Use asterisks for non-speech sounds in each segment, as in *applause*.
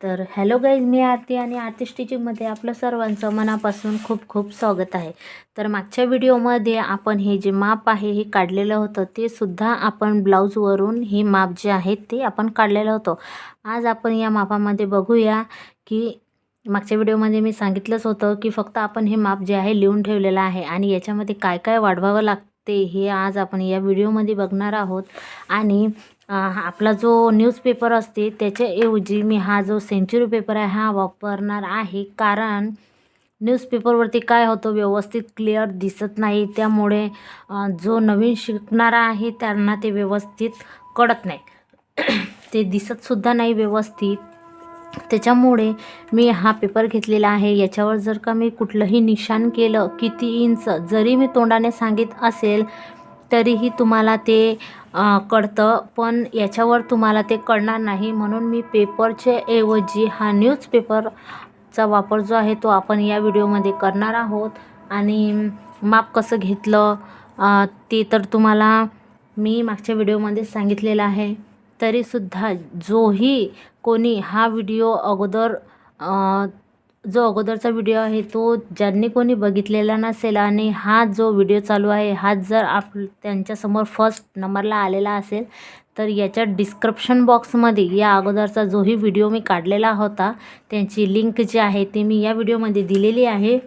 तर hello guys मी आरती आणि आरती स्टिचिंगमध्ये आपलं सर्वांचं मनापासून खूप खूप स्वागत आहे. तर मागच्या व्हिडिओमध्ये आपण हे जे माप आहे हे काढलेलं होतं ते सुद्धा आपण ब्लाऊजवरून हे माप जे आहे ते आपण काढलेलं होतं. आज आपण या मापामध्ये बघूया की मागच्या व्हिडिओमध्ये मी सांगितलंच होतं की फक्त आपण हे माप जे आहे लिहून ठेवलेलं आहे आणि याच्यामध्ये काय काय वाढवावं लागते हे आज आपण या व्हिडिओमध्ये बघणार आहोत. आणि आपला जो न्यूजपेपर असते त्याच्याऐवजी मी हा जो सेंच्युरी पेपर आहे हा वापरणार आहे. कारण न्यूजपेपरवरती काय होतं व्यवस्थित क्लिअर दिसत नाही. त्यामुळे जो नवीन शिकणारा आहे त्यांना ते व्यवस्थित कळत नाही. *clears throat* ते दिसतसुद्धा नाही व्यवस्थित. त्याच्यामुळे मी हा पेपर घेतलेला आहे. याच्यावर जर का मी कुठलंही निशाण केलं किती इंच जरी मी तोंडाने सांगित असेल तरीही तुम्हाला ते कळतं पण याच्यावर तुम्हाला ते कळणार नाही. म्हणून मी पेपरच्या ऐवजी हा न्यूजपेपरचा वापर जो आहे तो आपण या व्हिडिओमध्ये करणार आहोत. आणि माप कसं घेतलं ते तर तुम्हाला मी मागच्या व्हिडिओमध्ये सांगितलेलं आहे. तरीसुद्धा जोही कोणी हा व्हिडिओ अगोदर जो अगोदरचा व्हिडिओ आहे तो ज्यांनी कोणी बघितलेला नसेल आणि हा जो व्हिडिओ चालू आहे हा जर आप त्यांच्यासमोर फर्स्ट नंबरला आलेला असेल तर याच्या डिस्क्रिप्शन बॉक्समध्ये या अगोदरचा जोही व्हिडिओ मी काढलेला होता. त्यांची लिंक जी आहे ती मी या व्हिडिओमध्ये दिलेली आहे.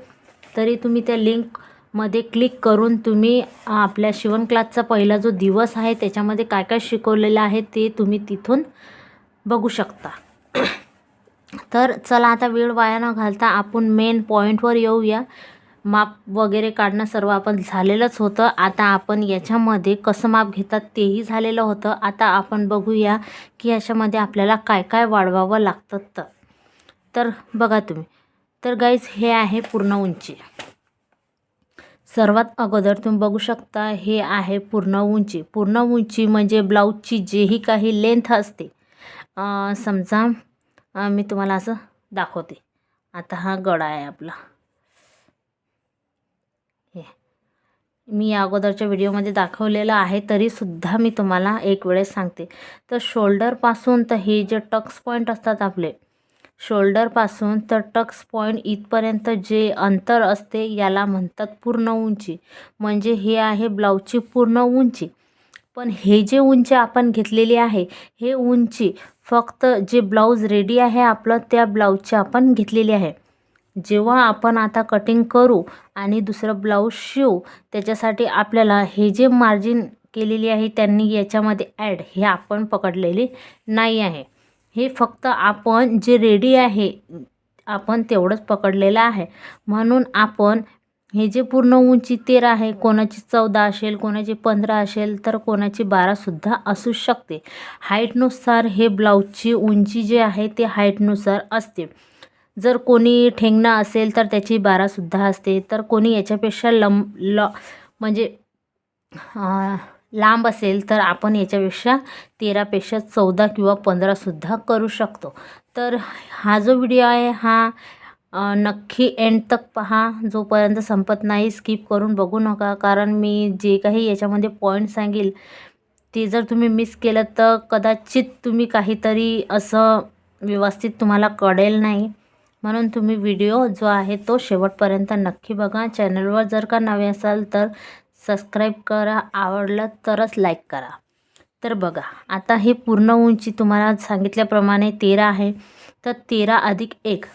तरी तुम्ही त्या लिंकमध्ये क्लिक करून तुम्ही आपल्या शिवण क्लासचा पहिला जो दिवस आहे त्याच्यामध्ये काय काय शिकवलेलं आहे ते तुम्ही तिथून बघू शकता. तर चला आता वेळ वाया न घालता आपण मेन पॉईंटवर येऊया. माप वगैरे काढणं सर्व आपण झालेलंच होतं. आता आपण याच्यामध्ये कसं माप घेतात तेही झालेलं होतं. आता आपण बघूया की याच्यामध्ये आपल्याला काय काय वाढवावं लागतं तर. तर बघा तुम्ही. तर गाईज हे आहे पूर्ण उंची. सर्वात अगोदर तुम्ही बघू शकता हे आहे पूर्ण उंची. पूर्ण उंची म्हणजे ब्लाऊजची जेही काही लेंथ असते. समजा मी तुम्हाला असं दाखवते. आता हा गळा आहे आपला. हे. मी या अगोदरच्या व्हिडिओमध्ये दाखवलेलं आहे तरीसुद्धा मी तुम्हाला एक वेळेस सांगते. तर शोल्डरपासून तर हे जे टक्स पॉईंट असतात आपले शोल्डरपासून तर टक्स पॉईंट इथपर्यंत जे अंतर असते याला म्हणतात पूर्ण उंची. म्हणजे हे आहे ब्लाऊजची पूर्ण उंची. पण हे जे उंची आपण घेतलेली आहे हे उंची फक्त जे ब्लाऊज रेडी आहे आपलं त्या ब्लाऊजची आपण घेतलेली आहे. जेव्हा आपण आता कटिंग करू आणि दुसरं ब्लाऊज शिवू त्याच्यासाठी आपल्याला हे जे मार्जिन केलेली आहे त्यांनी याच्यामध्ये ॲड हे आपण पकडलेले नाही आहे. हे फक्त आपण जे रेडी आहे आपण तेवढंच पकडलेलं आहे. म्हणून आपण हे जे पूर्ण उंची तेरा आहे कोणाची चौदा असेल कोणाची पंधरा असेल तर कोणाची बारासुद्धा असू शकते. हाईटनुसार हे ब्लाऊजची उंची जी आहे ते हाईटनुसार असते. जर कोणी ठेंगणं असेल तर त्याची बारासुद्धा असते. तर कोणी याच्यापेक्षा लंब ल म्हणजे लांब असेल तर आपण याच्यापेक्षा तेरापेक्षा चौदा किंवा पंधरासुद्धा करू शकतो. तर हा जो व्हिडिओ आहे हा नक्की एंड तक पहा. जोपर्यंत संपत नाही स्किप करून बघू नका. कारण मी जे काही याच्यामध्ये पॉईंट सांगेल ते जर तुम्ही मिस केलं तर कदाचित तुम्ही काहीतरी असं व्यवस्थित तुम्हाला कळेल नाही. म्हणून तुम्ही व्हिडिओ जो आहे तो शेवटपर्यंत नक्की बघा. चॅनलवर जर का नवे असाल तर सबस्क्राईब करा. आवडलं तरच लाईक करा. तर बघा आता हे पूर्ण उंची तुम्हाला सांगितल्याप्रमाणे तेरा आहे. तर तेरा अधिक एक.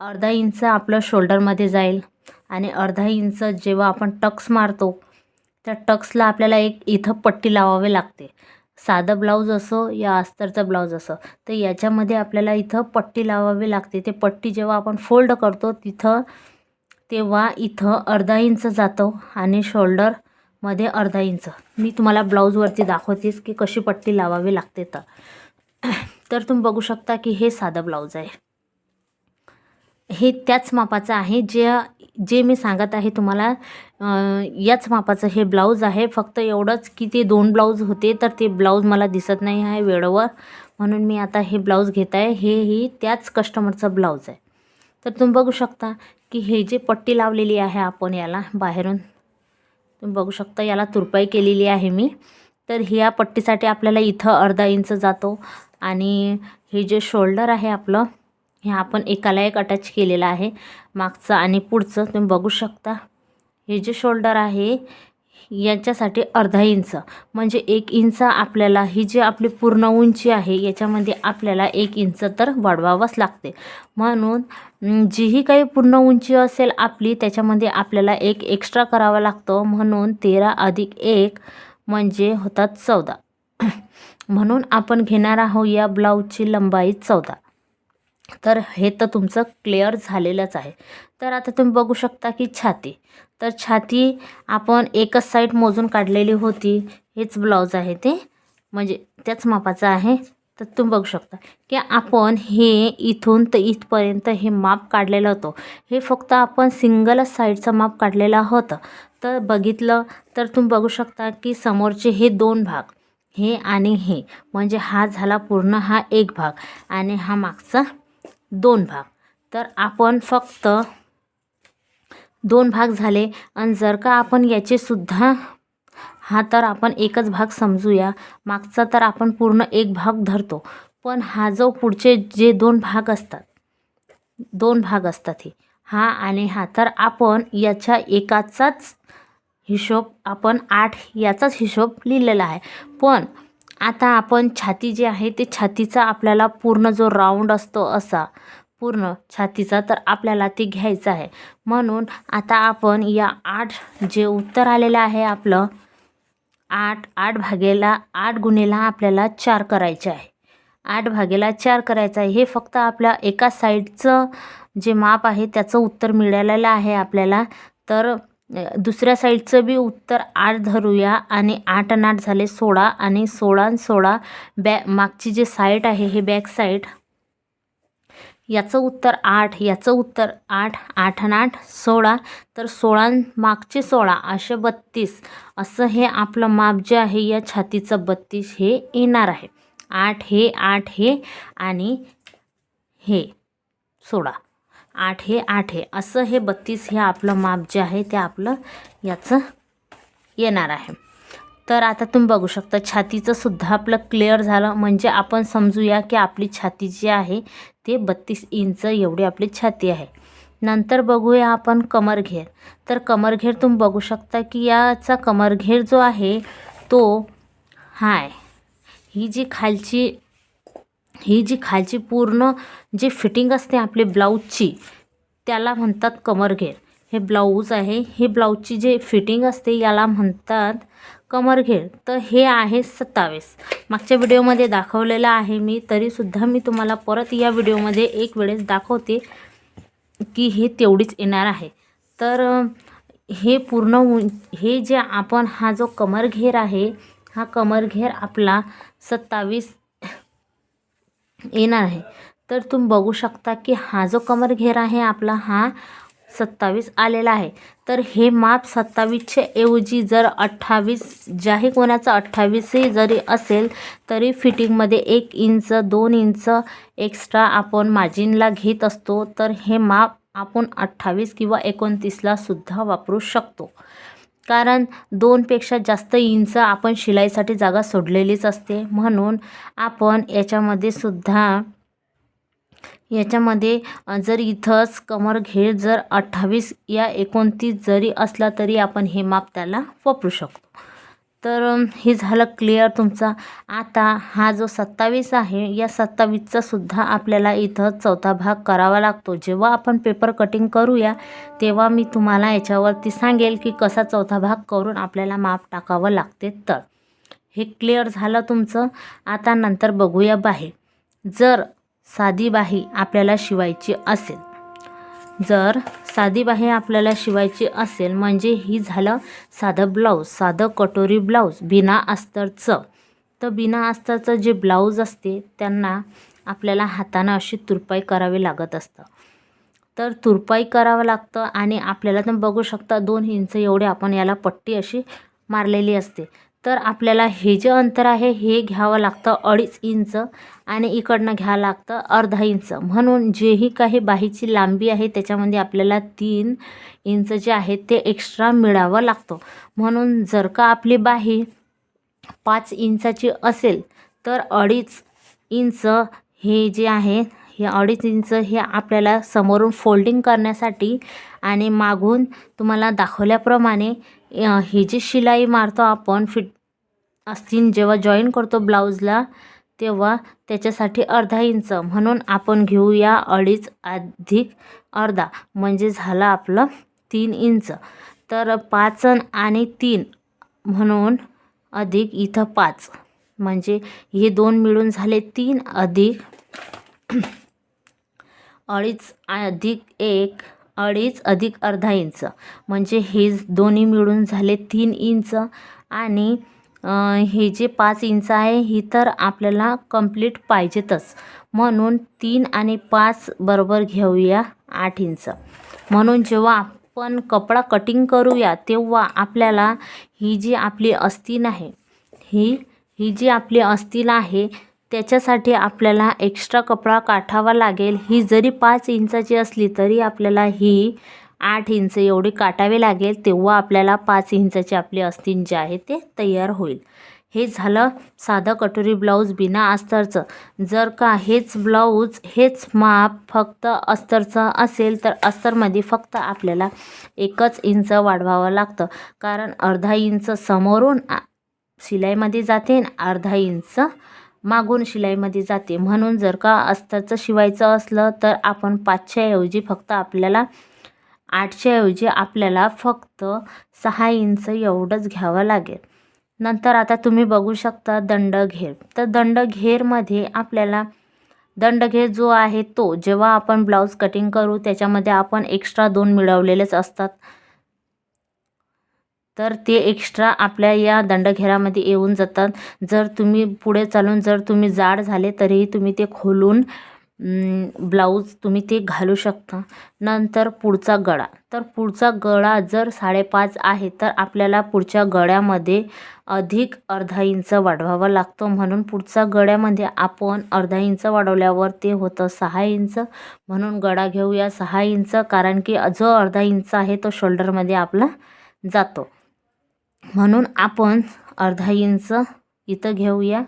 अर्धा इंच आपलं शोल्डरमध्ये जाईल आणि अर्धा इंच जेव्हा आपण टक्स मारतो त्या टक्सला आपल्याला एक इथं पट्टी लावावी लागते. साधं ब्लाऊज असो या अस्तरचं ब्लाऊज असो तर याच्यामध्ये आपल्याला इथं पट्टी लावावी लागते. ते पट्टी जेव्हा आपण फोल्ड करतो तिथं तेव्हा इथं अर्धा इंच जातो आणि शोल्डरमध्ये अर्धा इंच. मी तुम्हाला ब्लाऊजवरती दाखवतेच की कशी पट्टी लावावी लागते तर. तर तुम्ही बघू शकता की हे साधं ब्लाऊज आहे. हे त्याच मापाचं आहे. जे जे मी सांगत आहे तुम्हाला याच मापाचं हे ब्लाऊज आहे. फक्त एवढंच की ते दोन ब्लाऊज होते तर ते ब्लाऊज मला दिसत नाही आहे वेळेवर. म्हणून मी आता हे ब्लाऊज घेत आहे. हे ही त्याच कस्टमरचं ब्लाऊज आहे. तर तुम्ही बघू शकता की हे जे पट्टी लावलेली आहे आपण याला बाहेरून तुम्ही बघू शकता याला तुरपाई केलेली आहे मी. तर ह्या पट्टीसाठी आपल्याला इथं अर्धा इंच जातो आणि हे जे शोल्डर आहे आपलं हे आपण एकाला एक अटॅच केलेलं आहे. मागचं आणि पुढचं तुम्ही बघू शकता. हे जे शोल्डर आहे याच्यासाठी अर्धा इंच. म्हणजे एक इंच आपल्याला ही जी आपली पूर्ण उंची आहे याच्यामध्ये आपल्याला एक इंच तर वाढवावंच लागते. म्हणून जीही काही पूर्ण उंची असेल आपली त्याच्यामध्ये आपल्याला एक एक्स्ट्रा करावा लागतो. म्हणून तेरा अधिक एक म्हणजे होतात चौदा. *clears throat* म्हणून आपण घेणार आहोत या ब्लाऊजची लंबाई चौदा. तर हे तर तुमचं क्लिअर झालेलंच आहे. तर आता तुम्ही बघू शकता की छाती. तर छाती आपण एकच साईड मोजून काढलेली होती. हेच ब्लाऊज आहे ते. म्हणजे त्याच मापाचं आहे. तर तुम्ही बघू शकता की आपण हे इथून तर इथपर्यंत हे माप काढलेलं होतं. हे फक्त आपण सिंगलच साईडचं माप काढलेलं होतं. तर बघितलं तर तुम्ही बघू शकता की समोरचे हे दोन भाग हे आणि हे. म्हणजे हा झाला पूर्ण हा एक भाग आणि हा मागचा दोन भाग. तर आपण फक्त दोन भाग झाले. आणि जर का आपण याचेसुद्धा हा तर आपण एकच भाग समजूया. मागचा तर आपण पूर्ण एक भाग धरतो. पण हा जो पुढचे जे दोन भाग असतात दोन भाग असतात हे हा आणि हा तर आपण याच्या एकाचाच हिशोब आपण आठ याचाच हिशोब लिहिलेला आहे. पण आता आपण छाती जी आहे ते छातीचा आपल्याला पूर्ण जो राऊंड असतो असा पूर्ण छातीचा तर आपल्याला ते घ्यायचं आहे. म्हणून आता आपण या आठ जे उत्तर आलेलं आहे आपलं आठ आठ भागेला आठ गुणेला आपल्याला चार करायचे आहे. आठ भागेला चार करायचं आहे. हे फक्त आपल्या एका साईडचं जे माप आहे त्याचं उत्तर मिळालेलं आहे आपल्याला. तर दुसऱ्या साईडचं बी उत्तर आठ धरूया आणि आठ आणि आठ झाले सोळा आणि सोळा आणि सोळा. बॅ मागची जे साईड आहे हे बॅक साईड याचं उत्तर आठ याचं उत्तर आठ आठ आणि आठ सोळा. तर सोळा मागचे सोळा असे बत्तीस. असं हे आपलं माप जे आहे या छातीचं बत्तीस हे येणार आहे. आठ हे आठ हे आणि हे सोळा. आठ हे आठ हे. असं हे बत्तीस हे आपलं माप जे आहे ते आपलं याचं येणार आहे. तर आता तुम्ही बघू शकता छातीचं सुद्धा आपलं क्लिअर झालं. म्हणजे आपण समजूया की आपली छाती जी आहे ते बत्तीस इंच एवढी आपली छाती आहे. नंतर बघूया आपण कमरघेर. तर कमरघेर तुम्ही बघू शकता की याचा कमरघेर जो आहे तो हाय. ही जी खालची ही जी खालची पूर्ण जी फिटिंग असते आपली ब्लाऊजची त्याला म्हणतात कमरघेर. हे ब्लाऊज आहे हे ब्लाऊजची जे फिटिंग असते याला म्हणतात कमरघेर. तर हे आहे सत्तावीस. मागच्या व्हिडिओमध्ये दाखवलेलं आहे मी तरीसुद्धा मी तुम्हाला परत या व्हिडिओमध्ये एक वेळेस दाखवते की हे तेवढीच येणार आहे. तर हे पूर्ण हे जे आपण हा जो कमरघेर आहे हा कमरघेर आपला सत्तावीस येणार आहे. तर तुम्ही बघू शकता की हा जो कमरघेर आहे आपला हा सत्तावीस आलेला आहे. तर हे माप सत्तावीसच्या ऐवजी जर अठ्ठावीस ज्याही कोणाचं अठ्ठावीसही जरी असेल तरी फिटिंगमध्ये एक इंच दोन इंच एक्स्ट्रा आपण मार्जिनला घेत असतो. तर हे माप आपण अठ्ठावीस किंवा एकोणतीसला सुद्धा वापरू शकतो. कारण दोनपेक्षा जास्त इंच आपण शिलाईसाठी जागा सोडलेलीच असते. म्हणून आपण याच्यामध्ये सुद्धा याच्यामध्ये जर इथंच कमर घेर जर अठ्ठावीस या एकोणतीस जरी असला तरी आपण हे माप त्याला वापरू शकतो. तर हे झालं क्लिअर तुमचा. आता हा जो सत्तावीस आहे या सत्तावीसचा सुद्धा आपल्याला इथं चौथा भाग करावा लागतो. जेव्हा आपण पेपर कटिंग करूया तेव्हा मी तुम्हाला याच्यावरती सांगेल की कसा चौथा भाग करून आपल्याला माप टाकावं लागते. तर हे क्लिअर झालं तुमचं. आता नंतर बघूया बाही जर साधी बाही आपल्याला शिवायची असेल जर साधी बाहे आपल्याला शिवायची असेल म्हणजे ही झालं साधं ब्लाऊज साधं कटोरी ब्लाऊज बिना अस्तरचं. तर बिना अस्तरचं जे ब्लाऊज असते त्यांना आपल्याला हातानं अशी तुरपाई करावी लागत असतं. तर तुरपाई करावं लागतं आणि आपल्याला तर बघू शकता दोन इंच एवढे आपण याला पट्टी अशी मारलेली असते. तर आपल्याला हे जे अंतर आहे हे घ्यावं लागतं अडीच इंच आणि इकडनं घ्यावं लागतं अर्धा इंच. म्हणून जेही काही बाहीची लांबी आहे त्याच्यामध्ये आपल्याला तीन इंच जे आहे ते एक्स्ट्रा मिळावं लागतं. म्हणून जर का आपली बाही पाच इंचाची असेल तर अडीच इंच हे जे आहे हे अडीच इंच हे आपल्याला समोरून फोल्डिंग करण्यासाठी आणि मागून तुम्हाला दाखवल्याप्रमाणे ही जी शिलाई मारतो आपण फिट अस्तीन जेव्हा जॉईन करतो ब्लाऊजला तेव्हा त्याच्यासाठी अर्धा इंच म्हणून आपण घेऊया अडीच अधिक अर्धा. म्हणजे झालं आपलं तीन इंच तर पाच आणि तीन म्हणून अधिक इथं पाच. म्हणजे हे दोन मिळून झाले तीन अधिक अडीच अधिक एक अडीच अधिक अर्धा इंच. म्हणजे हे दोन्ही मिळून झाले तीन इंच. आणि हे जे पाच इंच आहे ही तर आपल्याला कंप्लीट पाहिजेतच. म्हणून तीन आणि पाच बरोबर घेऊया आठ इंच. म्हणून जेव्हा आपण कपडा कटिंग करूया तेव्हा आपल्याला ही जी आपली अस्तीन आहे ही ही जी आपली अस्तीन आहे त्याच्यासाठी आपल्याला एक्स्ट्रा कपडा काठावा लागेल. ही जरी पाच इंचाची असली तरी आपल्याला ही आठ इंच एवढी काटावी लागेल तेव्हा आपल्याला पाच इंचाची आपली अस्तीन जे आहे ते तयार होईल. हे झालं साधं कटोरी ब्लाऊज बिना अस्तरचं. जर का हेच ब्लाऊज हेच माप फक्त अस्तरचं असेल तर अस्तरमध्ये फक्त आपल्याला एकच इंच वाढवावं लागतं. कारण अर्धा इंच समोरून शिलाईमध्ये जाते अर्धा इंच मागून शिलाईमध्ये जाते. म्हणून जर का अस्तरचं शिवायचं असलं तर आपण पाचशेऐवजी फक्त आपल्याला आठशेऐवजी आपल्याला फक्त सहा इंच एवढंच घ्यावं लागेल. नंतर आता तुम्ही बघू शकता दंडघेर. तर दंडघेरमध्ये आपल्याला दंडघेर जो आहे तो जेव्हा आपण ब्लाऊज कटिंग करू त्याच्यामध्ये आपण एक्स्ट्रा दोन मिळवलेलेच असतात. तर ते एक्स्ट्रा आपल्या या दंडघेरामध्ये येऊन जातात. जर तुम्ही पुढे चालून जर तुम्ही जाड झाले तरीही तुम्ही ते खोलून ब्लाऊज तुम्ही ते घालू शकता. नंतर पुढचा गळा. तर पुढचा गळा जर साडेपाच आहे तर आपल्याला पुढच्या गळ्यामध्ये अधिक अर्धा इंच वाढवावा लागतो. म्हणून पुढचा गळ्यामध्ये आपण अर्धा इंच वाढवल्यावर ते होतं सहा इंच. म्हणून गळा घेऊया सहा इंच कारण की जो अर्धा इंच आहे तो शोल्डरमध्ये आपला जातो. म्हणून आपण अर्धा इंच इथं घेऊया.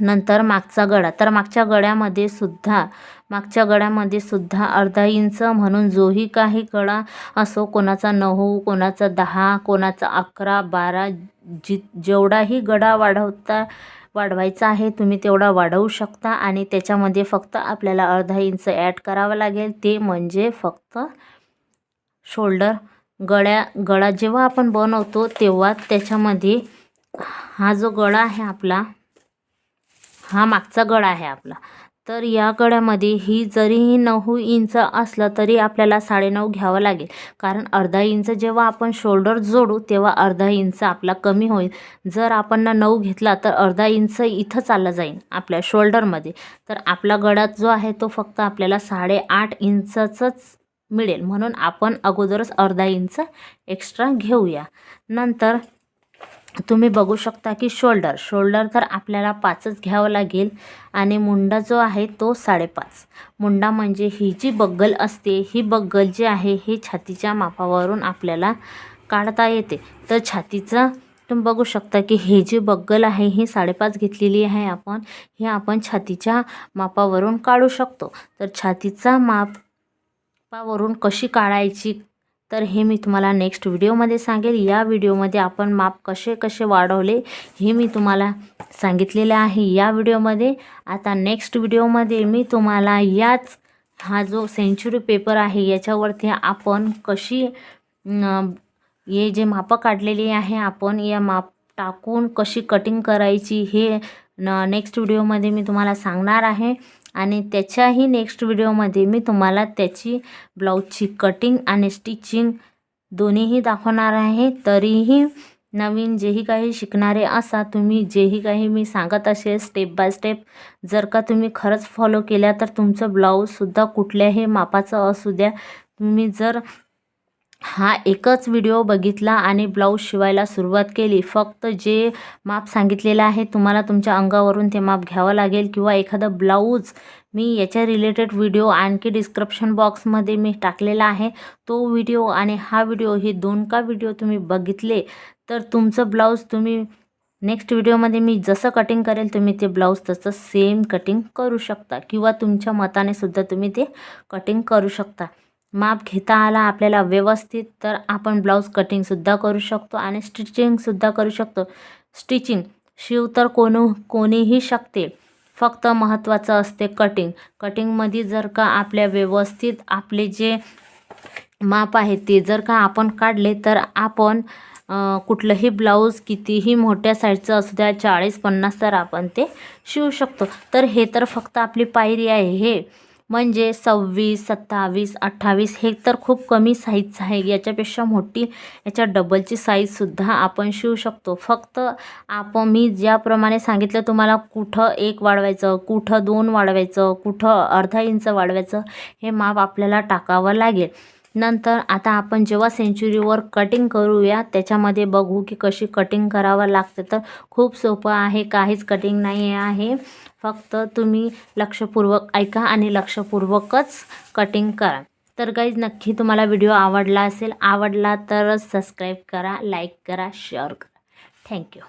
नंतर मागचा गळा तर मागच्या गळ्यामध्ये सुद्धा मागच्या गळ्यामध्ये सुद्धा अर्धा इंच म्हणून जोही काही गळा असो कोणाचा नऊ कोणाचा दहा कोणाचा अकरा बारा जि जेवढाही गळा वाढवता वाढवायचा आहे तुम्ही तेवढा वाढवू शकता आणि त्याच्यामध्ये फक्त आपल्याला अर्धा इंच ॲड करावं लागेल. ते म्हणजे फक्त शोल्डर गळ्या गळा जेव्हा आपण बनवतो तेव्हा त्याच्यामध्ये हा जो गळा आहे आपला हा मागचा गळा आहे आपला. तर या गळ्यामध्ये ही जरीही नऊ इंच असलं तरी आपल्याला साडेनऊ घ्यावं लागेल. कारण अर्धा इंच जेव्हा आपण शोल्डर जोडू तेव्हा अर्धा इंच आपला कमी होईल. जर आपण नऊ घेतला तर अर्धा इंच इथं चालला जाईल आपल्या शोल्डरमध्ये. तर आपला गळा जो आहे तो फक्त आपल्याला साडेआठ इंचच मिळेल. म्हणून आपण अगोदरच अर्धा इंच एक्स्ट्रा घेऊया. नंतर तुम्ही बघू शकता की शोल्डर शोल्डर तर आपल्याला पाचच घ्यावं लागेल आणि मुंडा जो आहे तो साडेपाच. मुंडा म्हणजे ही जी बग्गल असते ही बग्गल जी आहे ही छातीच्या मापावरून आपल्याला काढता येते. तर छातीचं तुम्ही बघू शकता की हे जी बग्गल आहे ही साडेपाच घेतलेली आहे आपण हे आपण छातीच्या मापावरून काढू शकतो. तर छातीचा माप मापावरून कशी काढायची? तर हे मी तुम्हाला नेक्स्ट व्हिडिओमध्ये सांगेल. या व्हिडिओमध्ये आपण माप कसे कसे वाढवले हे मी तुम्हाला सांगितलेले आहे. या व्हिडिओमध्ये आता नेक्स्ट व्हिडिओमध्ये मी तुम्हाला याच हा जो सेंचुरी पेपर आहे याच्यावरती आपण कशी हे जे मापं काढलेली आहे आपण या माप टाकून कशी कटिंग करायची हे न नेक्स्ट व्हिडिओमध्ये मी तुम्हाला सांगणार आहे. आणि त्याच्याही नेक्स्ट व्हिडिओमध्ये मी तुम्हाला त्याची ब्लाऊजची कटिंग आणि स्टिचिंग दोन्हीही दाखवणार आहे. तरीही नवीन जेही काही शिकणारे असा तुम्ही जेही काही मी सांगत असेल स्टेप बाय स्टेप जर का तुम्ही खरंच फॉलो केल्या तर तुमचं ब्लाऊजसुद्धा कुठल्याही मापाचं असू द्या. तुम्ही जर हा एकच व्हिडिओ बघितला आणि ब्लाऊज शिवायला सुरुवात केली. फक्त जे माप सांगितलेलं आहे तुम्हाला तुमच्या अंगावरून ते माप घ्यावं लागेल किंवा एखादं ब्लाऊज मी याच्या रिलेटेड व्हिडिओ आणखी डिस्क्रिप्शन बॉक्समध्ये मी टाकलेला आहे. तो व्हिडिओ आणि हा व्हिडिओ हे दोन का व्हिडिओ तुम्ही बघितले तर तुमचं ब्लाऊज तुम्ही नेक्स्ट व्हिडिओमध्ये मी जसं कटिंग करेल तुम्ही ते ब्लाऊज तसं सेम कटिंग करू शकता किंवा तुमच्या मताने सुद्धा तुम्ही ते कटिंग करू शकता. माप घेता आला आपल्याला व्यवस्थित तर आपण ब्लाऊज कटिंगसुद्धा करू शकतो आणि स्टिचिंगसुद्धा करू शकतो. स्टिचिंग शिव तर कोण कोणीही शकते फक्त महत्त्वाचं असते कटिंग कटिंगमध्ये जर का आपल्या व्यवस्थित आपले जे माप आहे ते जर का आपण काढले तर आपण कुठलंही ब्लाऊज कितीही मोठ्या साईजचं असू द्या चाळीस पन्नास तर आपण ते शिवू शकतो. तर हे तर फक्त आपली पायरी आहे. हे म्हणजे सव्वीस सत्तावीस अठ्ठावीस हे तर खूप कमी साईजचं आहे. याच्यापेक्षा मोठी याच्या डबलची साईजसुद्धा आपण शिवू शकतो. फक्त आपण मी ज्याप्रमाणे सांगितलं तुम्हाला कुठं एक वाढवायचं कुठं दोन वाढवायचं कुठं अर्धा इंच वाढवायचं हे माप आपल्याला टाकावं लागेल. नंतर आता आपण जेव्हा सेंचुरीवर कटिंग करूया त्याच्यामध्ये बघू की कशी कटिंग करावं लागते. तर खूप सोपं आहे काहीच कटिंग नाही आहे. फक्त तुम्ही लक्षपूर्वक ऐका आणि लक्षपूर्वकच कटिंग करा. तर गाईज नक्की तुम्हाला व्हिडिओ आवडला असेल आवडला तर सबस्क्राईब करा लाईक करा शेअर करा. थँक्यू